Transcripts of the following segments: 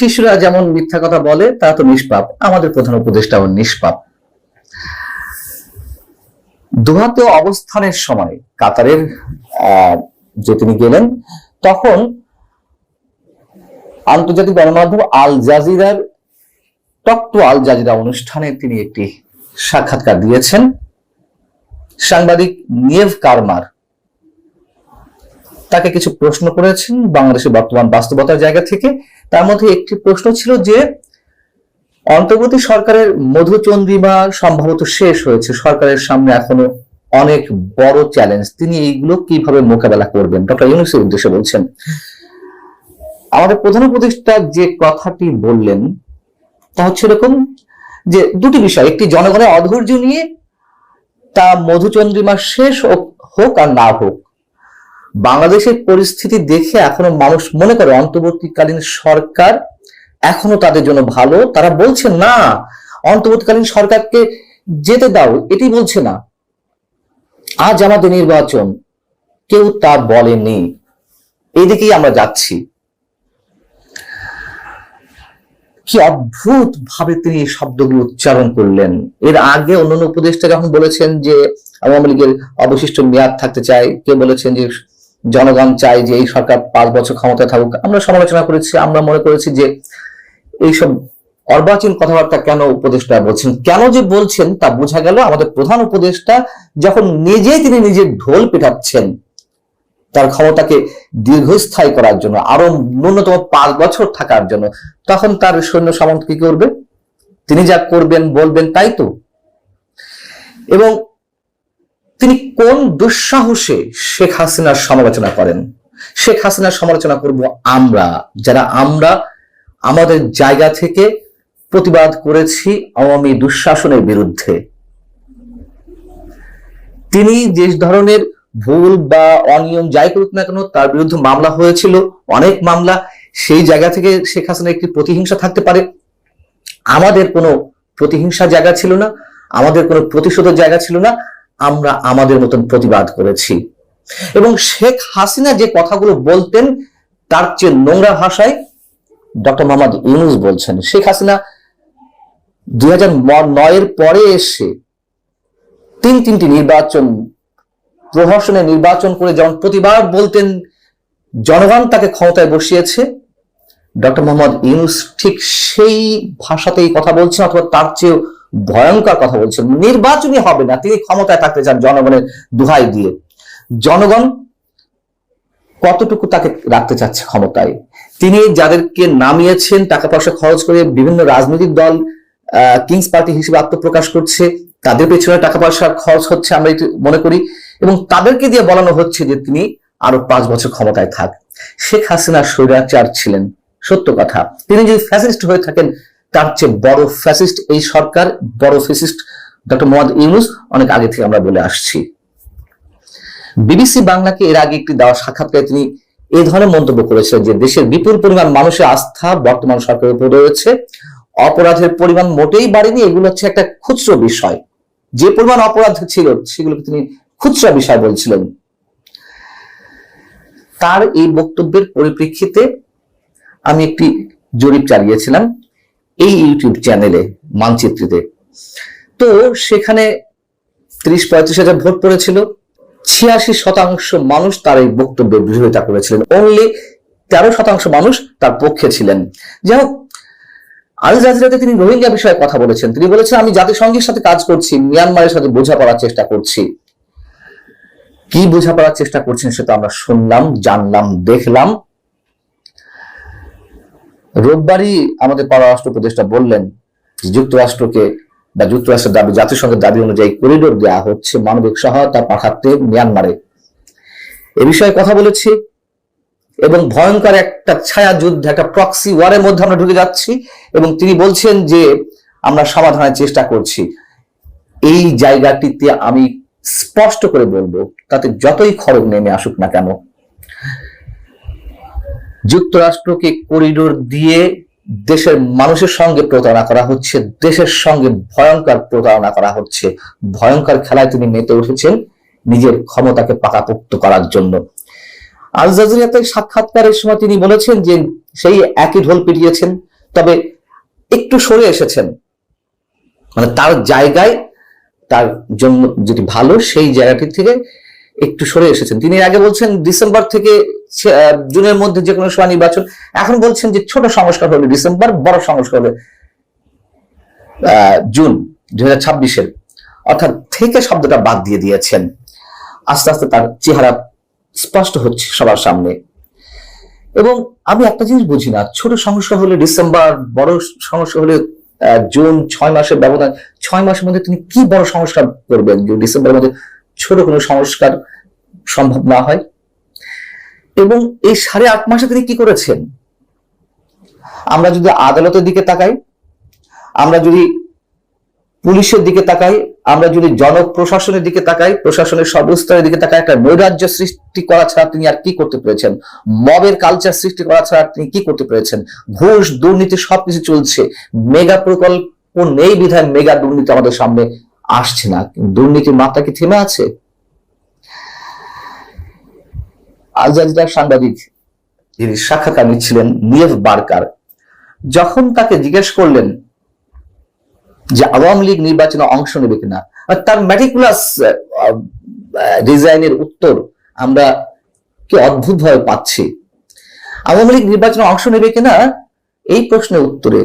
শিশুরা যেমন মিথ্যা কথা বলে, তারা তো নিষ্পাপ। আমাদের প্রধান উপদেষ্টাও নিষ্পাপ। দোহাতে অবস্থানের সময় কাতারের যে তিনি গেলেন, তখন আন্তর্জাতিক গণমাধ্যম আল জাজিরার, টক টু আল জাজিরা অনুষ্ঠানে তিনি একটি সাক্ষাৎকার দিয়েছেন। সাংবাদিক নিয়েভ কারমার তাকে কিছু প্রশ্ন করেছেন বাংলাদেশের বর্তমান বাস্তবতার জায়গা থেকে। তার মধ্যে একটি প্রশ্ন ছিল যে, অন্তর্বর্তী সরকারের মধুচন্দ্রিমা সম্ভবত শেষ হয়েছে। সরকারের সামনে এখনও অনেক বড় চ্যালেঞ্জ তিনি এইগুলো কীভাবে মোকাবেলা করবেন? ডক্টর ইউনুসের উদ্দেশ্যে বলছেন, আমাদের প্রধান উপদেষ্টা যে কথাটি বললেন, তা হচ্ছে এরকম যে, দুটি বিষয়। একটি জনগণের অধৈর্য নিয়ে তা মধুচন্দ্রিমা শেষ হোক- আর না হোক। বাংলাদেশের পরিস্থিতি দেখে এখনও মানুষ মনে করে অন্তর্বর্তীকালীন সরকার এখনও তাদের জন্য ভালো। তারা বলছে, না, অন্তর্বর্তীকালীন সরকারকে যেতে দাও। এটি বলছে না। আজ আমাদের নির্বাচন, কেউ তা বলেনি। এদিকেই আমরা যাচ্ছি। কি অদ্ভুত ভাবে তিনি এই শব্দগুলো উচ্চারণ করলেন। এর আগে অন্যান্য উপদেষ্টা যখন বলেছেন যে আওয়ামী লীগের অবশিষ্ট মেয়াদ থাকতে চাই কেউ বলেছেন যে জনগণ চায় যে এই সরকার পাঁচ বছর ক্ষমতায় থাকুক। আমরা সমালোচনা করেছি, আমরা মনে করেছি যে এইসব অর্বাচীন কথাবার্তা কেন উপদেষ্টা বলছেন? কেন যে বলছেন তা বোঝা গেল আমাদের প্রধান উপদেষ্টা যখন নিজেই তিনি নিজের ঢোল পেটাচ্ছেন তার ক্ষমতাকে দীর্ঘস্থায়ী করার জন্য, আরও ন্যূনতম পাঁচ বছর থাকার জন্য, তখন তার সৈন্য সামন্ত কি করবে? তিনি যা করবেন, বলবেন তাই তো? এবং তিনি কোন দুঃসাহসে শেখ হাসিনার সমালোচনা করেন? শেখ হাসিনার সমালোচনা করব আমরা। যারা আমরা, আমাদের জায়গা থেকে প্রতিবাদ করেছি আওয়ামী দুঃশাসনের বিরুদ্ধে। তিনি যে ধরনের ভুল বা অনিয়ম যাই করুক না কেন, তার বিরুদ্ধে মামলা হয়েছিল, অনেক মামলা। সেই জায়গা থেকে শেখ হাসিনার একটি প্রতিহিংসা থাকতে পারে। আমাদের কোনো প্রতিহিংসা জায়গা ছিল না, আমাদের কোনো প্রতিশোধের জায়গা ছিল না। আমরা আমাদের মতন প্রতিবাদ করেছি। এবং শেখ হাসিনা যে কথাগুলো বলতেন, তার চেয়ে নোংরা ভাষায় ডক্টর মোহাম্মদ ইউনুস বলছেন, শেখ হাসিনা দুই হাজার নয়ের পরে এসে তিন তিনটি নির্বাচন, প্রহসনে নির্বাচন করে যেমন প্রতিবার বলতেন, জনগণ তাকে ক্ষমতায় বসিয়েছে। ডক্টর মোহাম্মদ ইউনুস ঠিক সেই ভাষাতেই কথা বলছেন, অথবা তার চেয়েও ভয়ঙ্কর কথা বলছেন। নির্বাচনই হবে না, তিনি ক্ষমতায় থাকতে চান জনগণের দুহাই দিয়ে। জনগণ কতটুকু তাকে রাখতে চাচ্ছে ক্ষমতায়? তিনি যাদেরকে নামিয়েছেন, টাকা পয়সা খরচ করে বিভিন্ন রাজনৈতিক দল কিংস পার্টি হিসেবে আত্মপ্রকাশ করছে, তাদের পেছনে টাকা পয়সা খরচ হচ্ছে আমরা এটি মনে করি এবং তাদেরকে দিয়ে বলানো হচ্ছে যে তিনি আরও পাঁচ বছর ক্ষমতায় থাক। শেখ হাসিনা স্বৈরাচার ছিলেন। সত্য কথা। তিনি যদি ফ্যাসিস্ট হয়ে থাকেন তার চেয়ে বড় ফ্যাসিস্ট এই সরকার, বড় ফ্যাসিস্ট ডক্টর মোহাম্মদ ইউনুস অনেক আগে থেকে আমরা বলে আসছি। বিবিসি বাংলাকে এর আগে একটি দেওয়া সাক্ষাৎকারে তিনি এই ধরনের মন্তব্য করেছিলেন যে দেশের বিপুল পরিমাণ মানুষের আস্থা বর্তমান সরকারের উপর রয়েছে। অপরাধের পরিমাণ মোটেই বাড়েনি, এগুলো হচ্ছে একটা খুচরো বিষয়। যে পরিমাণ অপরাধ ছিল, সেগুলোকে তিনি খুচরা বিষয় বলছিলেন। তার এই বক্তব্যের পরিপ্রেক্ষিতে আমি একটি জরিপ চালিয়েছিলাম। এই ইউটিউব চ্যানেলে মানচিত্রিতে। তো সেখানে ত্রিশ পঁয়ত্রিশ হাজার ভোট পড়েছিল, ছিয়াশি শতাংশ মানুষ তার এই বক্তব্যের বিরোধিতা করেছিলেন। অনলি তেরো শতাংশ মানুষ তার পক্ষে ছিলেন। যাই হোক আল জাজিরাতে তিনি রোহিঙ্গা বিষয়ে কথা বলেছেন। তিনি বলেছেন, আমি জাতিসংঘের সাথে কাজ করছি, মিয়ানমারের সাথে বোঝাপড়ার চেষ্টা করছি। কি বোঝাপড়ার চেষ্টা করছেন সেটা আমরা শুনলাম, জানলাম, দেখলাম। রোববারই আমাদের পররাষ্ট্র উপদেষ্টা বললেন যুক্তরাষ্ট্রকে বা যুক্তরাষ্ট্রের দাবি, জাতিসংঘের দাবি অনুযায়ী করিডোর দেওয়া হচ্ছে মানবিক সহায়তা পাঠাতে মিয়ানমারে। এ বিষয়ে কথা বলেছি এবং ভয়ঙ্কর একটা ছায়া যুদ্ধ একটা প্রক্সি ওয়ারের মধ্যে আমরা ঢুকে যাচ্ছি এবং তিনি বলছেন যে আমরা সমাধানের চেষ্টা করছি। এই জায়গাটিতে আমি স্পষ্ট করে বলব, তাতে যতই খরচ নেমে আসুক না কেন যুক্তরাষ্ট্রকে করিডোর দিয়ে দেশের মানুষের সঙ্গে প্রতারণা করা হচ্ছে, দেশের সঙ্গে ভয়ঙ্কর প্রতারণা করা হচ্ছে। ভয়ঙ্কর খেলায় তিনি মেতে উঠেছেন নিজের ক্ষমতাকে পাকাপোক্ত করার জন্য। আল জাজিরাতে সাক্ষাৎকারের সময় তিনি বলেছেন যে সেই একই ঢোল পিটিয়েছেন, তবে একটু সরে এসেছেন। মানে তার জায়গায়, তার জন্য যেটি ভালো, সেই জায়গাটি থেকে একটু সরে এসেছেন। তিনি আগে বলছেন, ডিসেম্বর থেকে জুনের মধ্যে যে কোনো সময় নির্বাচন। এখন বলছেন যে ছোট সংস্কার হলে ডিসেম্বর, বড় সংস্কার হবে জুন দুই হাজার ছাব্বিশের। অর্থাৎ থেকে শব্দটা বাদ দিয়ে দিয়েছেন। আস্তে আস্তে তার চেহারা স্পষ্ট হচ্ছে সবার সামনে। এবং আমি একটা জিনিস বুঝি না, ছোট সংস্কার হলে ডিসেম্বর, বড় সংস্কার হলে জুন ছয় মাসের ব্যবধান, ছয় মাসের মধ্যে তিনি কি বড় সংস্কার করবেন? যে ডিসেম্বরের মধ্যে ছোট কোনো সংস্কার সম্ভব না হয়। এবং এই সাড়ে আট মাসে তিনি কি করেছেন? আমরা যদি আদালতের দিকে তাকাই, আমরা যদি পুলিশের দিকে তাকাই, আমরা যদি জনপ্রশাসনের দিকে তাকাই, প্রশাসনের সর্বস্তরের দিকে তাকাই, একটা নৈরাজ্য সৃষ্টি করা ছাড়া তিনি আর কি করতে পেরেছেন? মবের কালচার সৃষ্টি করা ছাড়া তিনি কি করতে পেরেছেন? ঘুষ, দুর্নীতি সবকিছু চলছে। মেগা প্রকল্প নেই বিধায় মেগা দুর্নীতি আমাদের সামনে আসছে না। দুর্নীতির মাত্রা কি থেমে আছে? আল জাজিরার সাংবাদিক যিনি সাক্ষাৎকার নিচ্ছিলেন নিয়েভ বার্কার, যখন তাকে জিজ্ঞেস করলেন যে আওয়ামী লীগ নির্বাচনে অংশ নেবে কিনা, তার ম্যাটিকুলাস ডিজাইনের উত্তর আমরা কি অদ্ভুত ভাবে পাচ্ছি। আওয়ামী লীগ নির্বাচনে অংশ নেবে কিনা? এই প্রশ্নের উত্তরে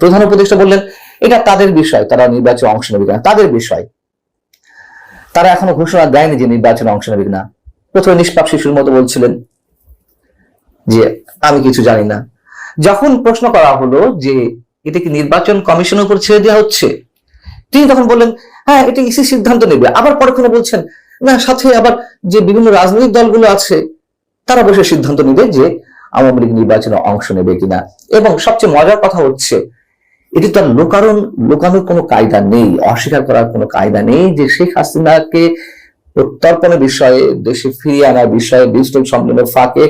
প্রধান উপদেষ্টা বললেন, এটা তাদের বিষয়, তারা নির্বাচনে অংশ নেবে কিনা, তাদের বিষয়। তারা এখনও ঘোষণা দেয়নি যে নির্বাচনে অংশ নেবে কিনা। প্রথমে নিষ্পাপ শিশুর মতো বলছিলেন, যে আমি কিছু জানি না। যখন প্রশ্ন করা হলো যে এটা কি নির্বাচন কমিশনের উপর ছেড়ে দেওয়া হচ্ছে, তিনি তখন বললেন হ্যাঁ এটা ইসি সিদ্ধান্ত নেবে। আবার পরক্ষণে বলছেন, না, সাথে আবার যে বিভিন্ন রাজনৈতিক দলগুলো আছে, তারা বসে সিদ্ধান্ত নেবে যে আওয়ামী লীগ নির্বাচনে অংশ নেবে কিনা। এবং সবচেয়ে মজার কথা হচ্ছে, এটি তার লোকারণ, লোকানোর কোনো কায়দা নেই, অস্বীকার করার কোনো কায়দা নেই যে শেখ হাসিনাকে প্রত্যর্পণের বিষয়ে, দেশে ফিরিয়ে আনার বিষয়ে ডিজিটাল সম্মেলনের ফাঁকে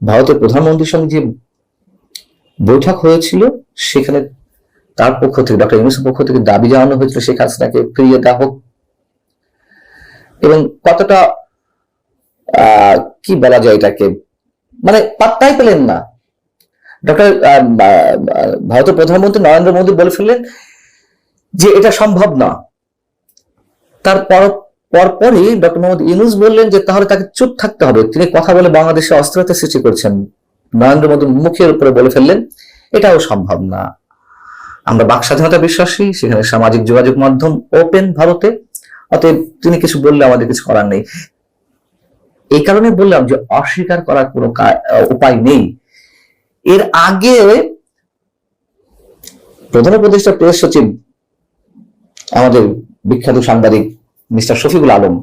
ভারতের প্রধানমন্ত্রীর সঙ্গে যে বৈঠক হয়েছিল, সেখানে তার পক্ষ থেকে, ডক্টর ইউনুসের পক্ষ থেকে দাবি জানানো হয়েছিল শেখ হাসিনাকে ফিরিয়ে দেওয়া হোক। এবং কতটা কি বলা যায় এটাকে মানে পাত্তাই পেলেন না। ডক্টর ভারতের প্রধানমন্ত্রী নরেন্দ্র মোদী বলে ফেললেন যে এটা সম্ভব না। তারপর পরপরই ডক্টর মোহাম্মদ ইউনুস বললেন যে তাহলে তাকে চুপ থাকতে হবে। তিনি কথা বলে বাংলাদেশে অস্থিরতা সৃষ্টি করছেন। নরেন্দ্র মোদী মুখের উপরে বলে ফেললেন, এটাও সম্ভব না। আমরা বাক স্বাধীনতা বিশ্বাসী, সেখানে সামাজিক যোগাযোগ মাধ্যম ওপেন ভারতে। অতএব তিনি কিছু বললে আমাদের কিছু করার নেই। এই কারণে বললাম যে অস্বীকার করার কোনো উপায় নেই। এর আগে প্রধান উপদেষ্টা প্রেস সচিব, আমাদের বিখ্যাত সাংবাদিক মিস্টার শফিকুল আলম।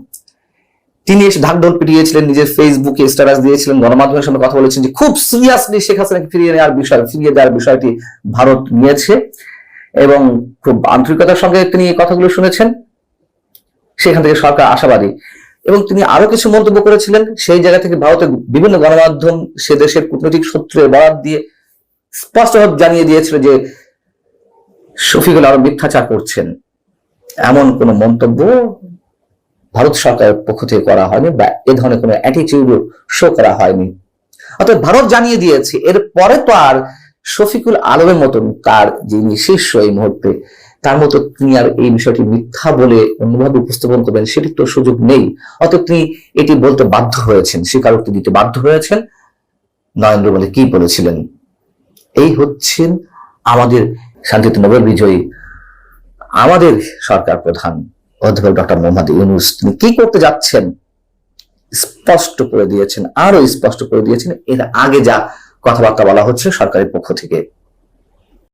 তিনি এসে ঢাকঢোল পিটিয়েছিলেন, নিজের ফেসবুকে স্ট্যাটাস দিয়েছিলেন, গণমাধ্যমের সঙ্গে কথা বলেছেন যে খুব সিরিয়াসলি শেখ হাসিনাকে ফিরিয়ে নেওয়ার বিষয় ফিরিয়ে দেওয়ার বিষয়টি ভারত নিয়েছে এবং খুব আন্তরিকতার সঙ্গে তিনি এই কথাগুলো শুনেছেন। সেখান থেকে সরকার আশাবাদী। এবং তিনি আরও কিছু মন্তব্য করেছিলেন, সেই জায়গা থেকে ভারতের বিভিন্ন গণমাধ্যম সে দেশের কূটনৈতিক সূত্রে বরাদ দিয়ে স্পষ্ট জানিয়ে দিয়েছিল যে শফিকুল আরও মিথ্যাচার করছেন। এমন কোন মন্তব্য ভারত সরকারের পক্ষ থেকে করা হয়নি বা এ ধরনের কোনো অ্যাটিটিউড শো করা হয়নি। অর্থাৎ ভারত জানিয়ে দিয়েছে, এর পরে তো আর শফিকুল আলমের মতন তার যিনি শীর্ষ এই মুহূর্তে, তার মতো তিনি আর এই বিষয়টি মিথ্যা বলে অন্যভাবে উপস্থাপন করবেন সেটির তো সুযোগ নেই। অতএব তিনি এটি বলতে বাধ্য হয়েছেন, স্বীকারোক্তি দিতে বাধ্য হয়েছেন। নরেন্দ্র মোদী কি বলেছিলেন? এই হচ্ছেন আমাদের শান্তিতে নোবেল বিজয়ী আমাদের সরকার প্রধান অধ্যাপক ডক্টর মোহাম্মদ ইউনুস, তিনি কি করতে যাচ্ছেন? স্পষ্ট করে দিয়েছেন, আরও স্পষ্ট করে দিয়েছেন, এর আগে যা কথাবার্তা বলা হচ্ছে সরকারের পক্ষ থেকে।